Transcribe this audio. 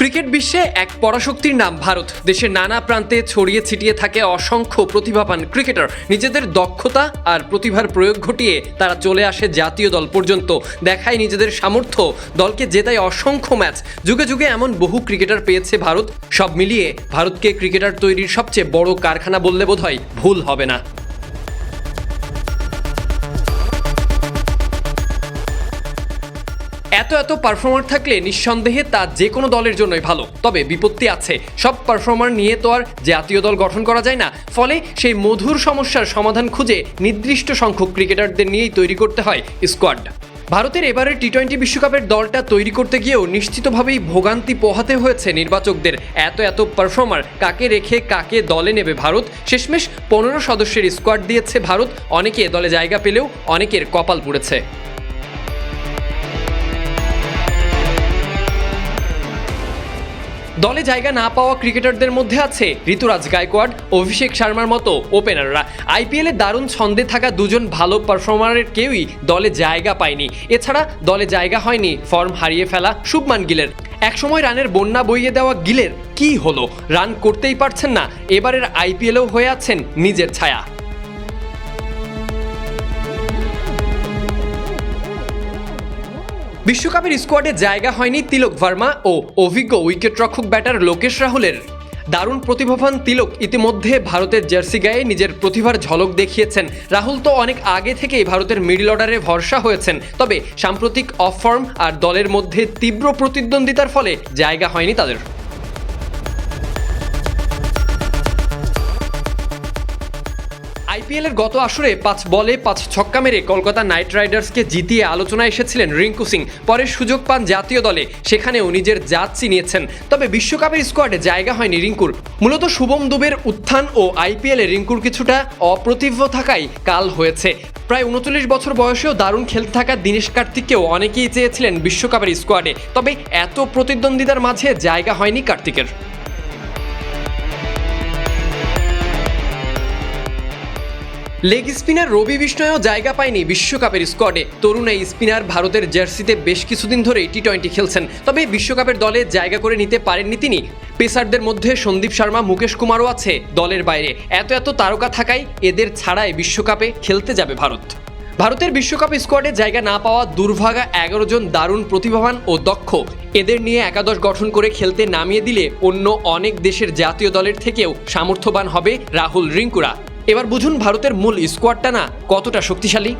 Cricket বিশ্বে এক পরাশক্তির নাম ভারত। দেশের নানা প্রান্তে ছড়িয়ে ছিটিয়ে থাকে অসংখ্য প্রতিভাবান ক্রিকেটার। নিজেদের দক্ষতা আর প্রতিভার প্রয়োগ ঘটিয়ে তারা চলে আসে জাতীয় দল পর্যন্ত। দেখায় নিজেদের সামর্থ্য, দলকে জেতায় অসংখ্য ম্যাচ। যুগে যুগে এমন বহু ক্রিকেটার পেয়েছে ভারত। সব মিলিয়ে ভারতকে ক্রিকেটার তৈরির সবচেয়ে বড় কারখানা বললে বোধহয় ভুল হবে না। এত এত পারফর্মার থাকলে নিঃসন্দেহে তা যে কোনো দলের জন্যই ভালো। তবে বিপত্তি আছে। সব পারফর্মার নিয়ে তো আর জাতীয় দল গঠন করা যায় না। ফলে সেই মধুর সমস্যার সমাধান খুঁজে নির্দিষ্ট সংখ্যক ক্রিকেটারদের নিয়েই তৈরি করতে হয় স্কোয়াড ভারতের এবারের টি টোয়েন্টি বিশ্বকাপের দলটা তৈরি করতে গিয়েও নিশ্চিতভাবেই ভোগান্তি পোহাতে হয়েছে নির্বাচকদের। এত এত পারফর্মার কাকে রেখে কাকে দলে নেবে ভারত? শেষমেশ পনেরো সদস্যের স্কোয়াড দিয়েছে ভারত। অনেকে দলে জায়গা পেলেও অনেকের কপাল পুড়েছে। দলে জায়গা না পাওয়া ক্রিকেটারদের মধ্যে আছে ঋতুরাজ গায়কোয়াড, অভিষেক শর্মার মতো ওপেনাররা। আইপিএলে দারুণ ছন্দে থাকা দুজন ভালো পারফর্মারের কেউই দলে জায়গা পায়নি। এছাড়া দলে জায়গা হয়নি ফর্ম হারিয়ে ফেলা শুভমান গিলের। একসময় রানের বন্যা বইয়ে দেওয়া গিলের কি হলো? রান করতেই পারছেন না, এবারের আইপিএলেও হয়ে আছেন নিজের ছায়া। বিশ্বকাপের স্কোয়াডে জায়গা হয়নি তিলক ভার্মা ও অভিজ্ঞ উইকেটরক্ষক ব্যাটার লোকেশ রাহুলের। দারুণ প্রতিভাবান তিলক ইতিমধ্যে ভারতের জার্সি গায়ে নিজের প্রতিভার ঝলক দেখিয়েছেন। রাহুল তো অনেক আগে থেকেই ভারতের মিডিল অর্ডারে ভরসা হয়েছেন। তবে সাম্প্রতিক অফ ফর্ম আর দলের মধ্যে তীব্র প্রতিদ্বন্দ্বিতার ফলে জায়গা হয়নি তাদের। আইপিএলের গত আসরে পাঁচ বলে পাঁচ ছক্কা মেরে কলকাতা নাইট রাইডার্সকে জিতিয়ে আলোচনায় এসেছিলেন রিঙ্কু সিং। পরে সুযোগ পান জাতীয় দলে। সেখানেও নিজের জাত চিনিয়েছেন। তবে বিশ্বকাপের স্কোয়াডে জায়গা হয়নি রিঙ্কুর। মূলত শুভম দুবের উত্থান ও আইপিএলে রিঙ্কুর কিছুটা অপ্রতিভ থাকাই কাল হয়েছে। প্রায় উনচল্লিশ বছর বয়সেও দারুণ খেলতে থাকা দীনেশ কার্তিককেও অনেকেই চেয়েছিলেন বিশ্বকাপের স্কোয়াডে। তবে এত প্রতিদ্বন্দ্বিতার মাঝে জায়গা হয়নি কার্তিকের। লেগ স্পিনার রবি বিষ্ণয়ও জায়গা পায়নি বিশ্বকাপের স্কোয়াডে। তরুণ এই স্পিনার ভারতের জার্সিতে বেশ কিছুদিন ধরেই টি টোয়েন্টি খেলছেন। তবে বিশ্বকাপের দলে জায়গা করে নিতে পারেননি তিনি। পেসারদের মধ্যে সন্দীপ শর্মা, মুকেশ কুমারও আছে দলের বাইরে। এত এত তারকা থাকায় এদের ছাড়াই বিশ্বকাপে খেলতে যাবে ভারত। ভারতের বিশ্বকাপ স্কোয়াডে জায়গা না পাওয়া দুর্ভাগা এগারো জন দারুণ প্রতিভাবান ও দক্ষ। এদের নিয়ে একাদশ গঠন করে খেলতে নামিয়ে দিলে অন্য অনেক দেশের জাতীয় দলের থেকেও সামর্থ্যবান হবে রাহুল রিঙ্কুরা। এবার বুঝুন ভারতের মূল স্কোয়াডটা না কতটা শক্তিশালী।